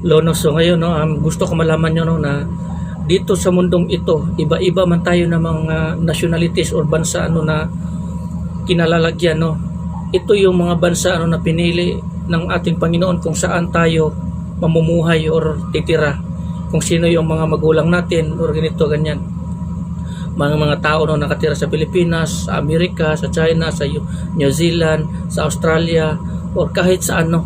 Lono, so ngayon, no, um, gusto ko malaman nyo no, na dito sa mundong ito, iba-iba man tayo ng mga nationalities or bansa ano na kinalalagyan. No? Ito yung mga bansa ano, na pinili ng ating Panginoon kung saan tayo mamumuhay or titira. Kung sino yung mga magulang natin or ganito, ganyan. Mga mga tao no, nakatira sa Pilipinas, sa Amerika, sa China, sa New Zealand, sa Australia, or kahit sa ano.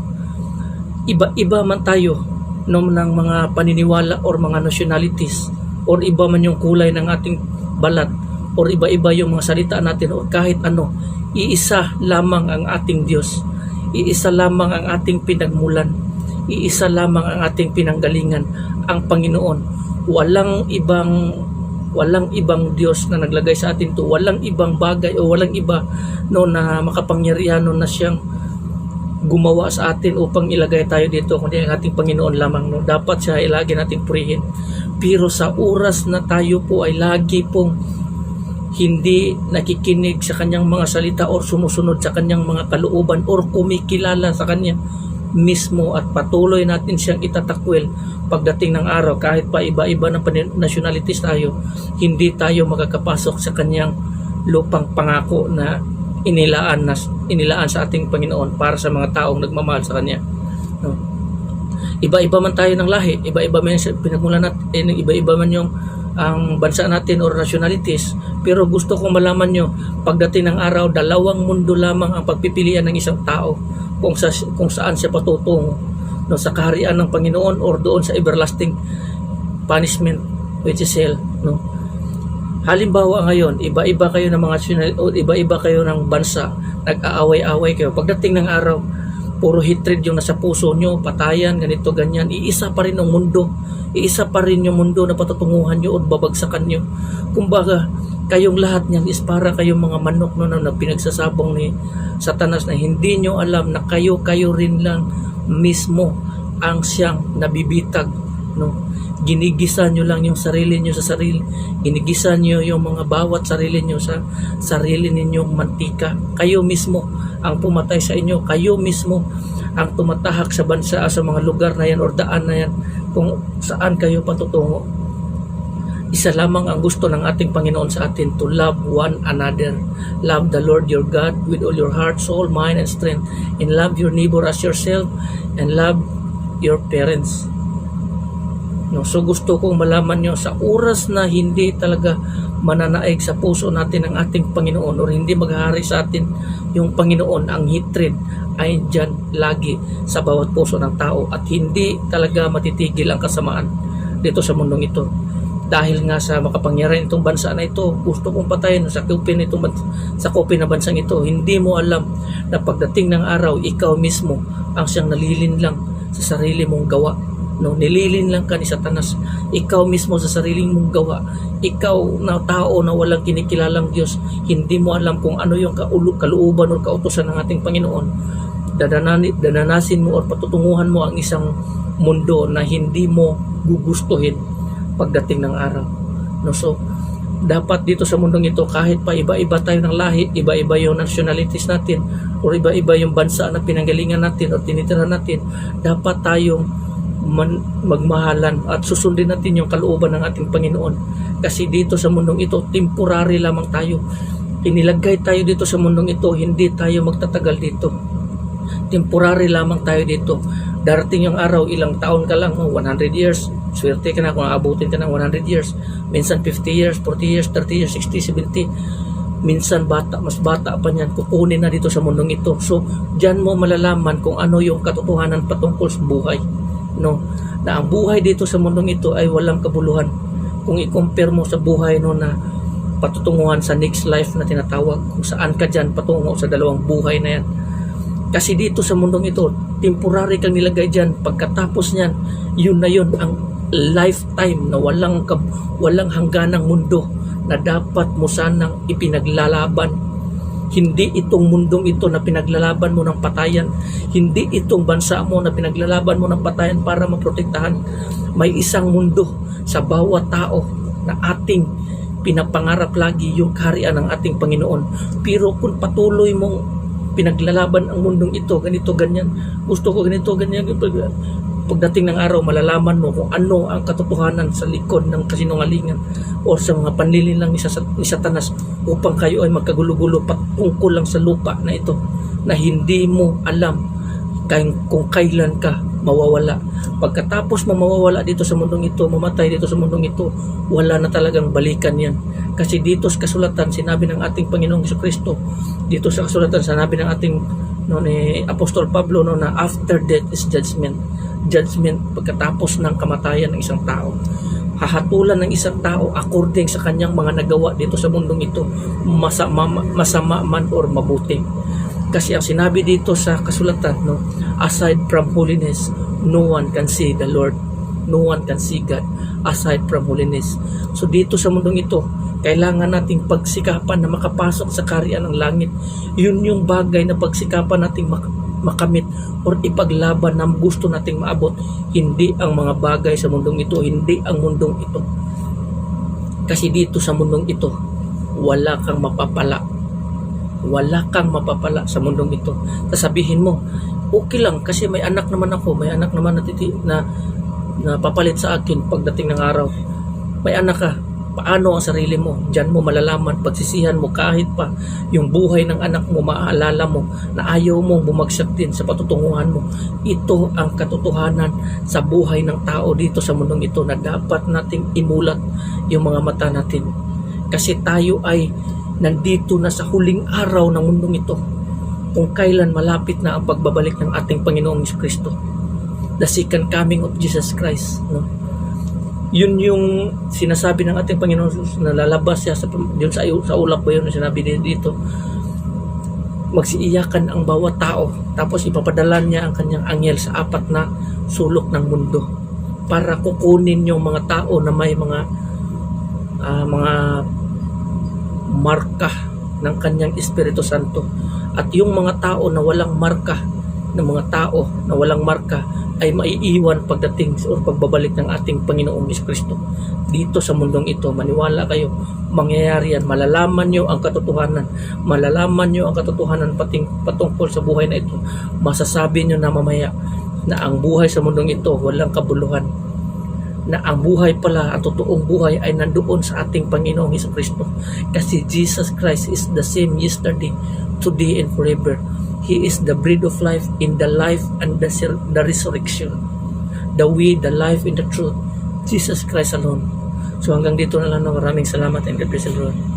Iba-iba man tayo no, ng mga paniniwala or mga nationalities or iba man yung kulay ng ating balat or iba-iba yung mga salita natin or kahit ano iisa lamang ang ating Diyos. Iisa lamang ang ating pinagmulan. Iisa lamang ang ating pinanggalingan ang Panginoon. Walang ibang walang ibang Diyos na naglagay sa atin to. Walang ibang bagay o walang iba no na makapangyarihan no na siyang gumawa sa atin upang ilagay tayo dito kundi ang ating Panginoon lamang no? Dapat siya ay lagi nating purihin. Pero sa oras na tayo po ay lagi pong hindi nakikinig sa kanyang mga salita or sumusunod sa kanyang mga kalooban or kumikilala sa kanya mismo at patuloy natin siyang itatakwil pagdating ng araw. Kahit pa iba-iba ng nationalities tayo hindi tayo makakapasok sa kanyang lupang pangako na inilaan na inilaan sa ating Panginoon para sa mga taong nagmamahal sa kanya. No? Iba-iba man tayo ng lahi iba-iba man sa pinagmulan natin eh, iba-iba man yung ang bansa natin or nationalities. Pero gusto kong malaman nyo pagdating ng araw dalawang mundo lamang ang pagpipilian ng isang tao kung, sa, kung saan siya patutungo. No, sa kaharian ng Panginoon or doon sa everlasting punishment which is hell no Halimbawa ngayon, iba-iba kayo ng mga iba-iba kayo ng bansa, nag-aaway-away kayo. Pagdating ng araw, puro hatred yung nasa puso nyo, patayan, ganito, ganyan. Iisa pa rin ang mundo. Iisa pa rin yung mundo na patutunguhan nyo o babagsakan nyo. Kumbaga, kayong lahat niyan is para kayong mga manok no, na pinagsasabong ni Satanas na hindi nyo alam na kayo-kayo rin lang mismo ang siyang nabibitag no ginigisa nyo lang yung sarili nyo sa sarili ginigisa nyo yung mga bawat sarili nyo sa sarili ninyong mantika kayo mismo ang pumatay sa inyo kayo mismo ang tumatahak sa bansa sa mga lugar na yan or daan na yan kung saan kayo patutungo isa lamang ang gusto ng ating Panginoon sa atin to love one another. Love the Lord your God with all your heart, soul, mind, and strength. And love your neighbor as yourself. And love your parents. No, so gusto kong malaman nyo sa oras na hindi talaga mananaig sa puso natin ang ating Panginoon or hindi maghahari sa atin yung Panginoon, ang hatred ay dyan lagi sa bawat puso ng tao at hindi talaga matitigil ang kasamaan dito sa mundong ito. Dahil nga sa makapangyarihan itong bansa na ito gusto kong patayin sa kupin itong sa kupin na bansang ito. Hindi mo alam na pagdating ng araw ikaw mismo ang siyang nalilin lang sa sarili mong gawa no nililin lang ka ni Satanas. Ikaw mismo sa sariling mong gawa. Ikaw na tao na walang kinikilalang Diyos. Hindi mo alam kung ano yung kaulu- kalooban o kautosan ng ating Panginoon. Dadanani, dananasin mo o patutunguhan mo ang isang mundo na hindi mo gugustuhin pagdating ng araw. No, so, dapat dito sa mundong ito, kahit pa iba-iba tayo ng lahi, iba-iba yung nationalities natin, o iba-iba yung bansa na pinanggalingan natin o tinitirahan natin, dapat tayong man, magmahalan at susundin natin yung kalooban ng ating Panginoon. Kasi dito sa mundong ito, temporary lamang tayo. Inilagay tayo dito sa mundong ito, hindi tayo magtatagal dito temporary lamang tayo dito. Darating yung araw, ilang taon ka lang, oh, 100 years. Swerte ka na kung aabutin ka ng 100 years. Minsan 50 years, 40 years, 30 years, 60, 70. Minsan bata, mas bata pa niyan, kukunin na dito sa mundong ito. So, dyan mo malalaman kung ano yung katotohanan patungkol sa buhay. No? Na ang buhay dito sa mundong ito ay walang kabuluhan. Kung i-compare mo sa buhay no na patutunguhan sa next life na tinatawag, kung saan ka dyan patungo sa dalawang buhay na yan. Kasi dito sa mundong ito, temporary kang nilagay dyan. Pagkatapos niyan, yun na yun ang lifetime na walang, kab- walang hangganang mundo na dapat mo sanang ipinaglalaban. Hindi itong mundong ito na pinaglalaban mo ng patayan. Hindi itong bansa mo na pinaglalaban mo ng patayan para maprotektahan. May isang mundo sa bawat tao na ating pinapangarap lagi yung kaharian ng ating Panginoon. Pero kung patuloy mong pinaglalaban ang mundong ito, ganito, ganyan, gusto ko ganito, ganyan, pagdating ng araw, malalaman mo kung ano ang katotohanan sa likod ng kasinungalingan o sa mga panlilin lang ni, Sat- ni Satanas upang kayo ay magkagulo-gulo patungkol lang sa lupa na ito na hindi mo alam kung, kailan ka mawawala. Pagkatapos mo mawawala dito sa mundong ito, mamatay dito sa mundong ito, wala na talagang balikan yan. Kasi dito sa kasulatan, sinabi ng ating Panginoong Hesus Kristo, dito sa kasulatan, sinabi ng ating no, ni Apostol Pablo no, na after death is judgment. Judgment pagkatapos ng kamatayan ng isang tao. Hahatulan ng isang tao according sa kanyang mga nagawa dito sa mundong ito, masama, masama man or mabuti. Kasi ang sinabi dito sa kasulatan, no, aside from holiness, no one can see the Lord. No one can see God aside from holiness. So dito sa mundong ito, kailangan nating pagsikapan na makapasok sa karyan ng langit. Yun yung bagay na pagsikapan nating mak- makamit or ipaglaban na gusto nating maabot. Hindi ang mga bagay sa mundong ito, hindi ang mundong ito. Kasi dito sa mundong ito, wala kang mapapala wala kang mapapala sa mundong ito. Sasabihin mo, okay lang kasi may anak naman ako, may anak naman na, titi, na, na papalit sa akin pagdating ng araw. May anak ka, paano ang sarili mo? Diyan mo malalaman, pagsisihan mo kahit pa yung buhay ng anak mo, maaalala mo na ayaw mo bumagsak din sa patutunguhan mo. Ito ang katotohanan sa buhay ng tao dito sa mundong ito na dapat nating imulat yung mga mata natin. Kasi tayo ay nandito na sa huling araw ng mundong ito kung kailan malapit na ang pagbabalik ng ating Panginoong Kristo. The second coming of Jesus Christ. No? Yun yung sinasabi ng ating Panginoon na lalabas siya sa, yun sa, sa ulap ba yun na sinabi dito. Magsiiyakan ang bawat tao. Tapos ipapadala niya ang kanyang anghel sa apat na sulok ng mundo para kukunin yung mga tao na may mga ah, mga marka ng kanyang Espiritu Santo. At yung mga tao na walang marka ng mga tao na walang marka ay maiiwan pagdating o pagbabalik ng ating Panginoong Kristo dito sa mundong ito maniwala kayo mangyayari yan. Malalaman nyo ang katotohanan. Malalaman nyo ang katotohanan pating, patungkol sa buhay na ito. Masasabi nyo na mamaya na ang buhay sa mundong ito walang kabuluhan. Na ang buhay pala, ang totoong buhay ay nandoon sa ating Panginoong Kristo. Kasi Jesus Christ is the same yesterday, today, and forever. He is the bread of life in the life and the, the resurrection. The way, the life, and the truth. Jesus Christ alone. So hanggang dito na lang. no. Maraming salamat and God bless Lord.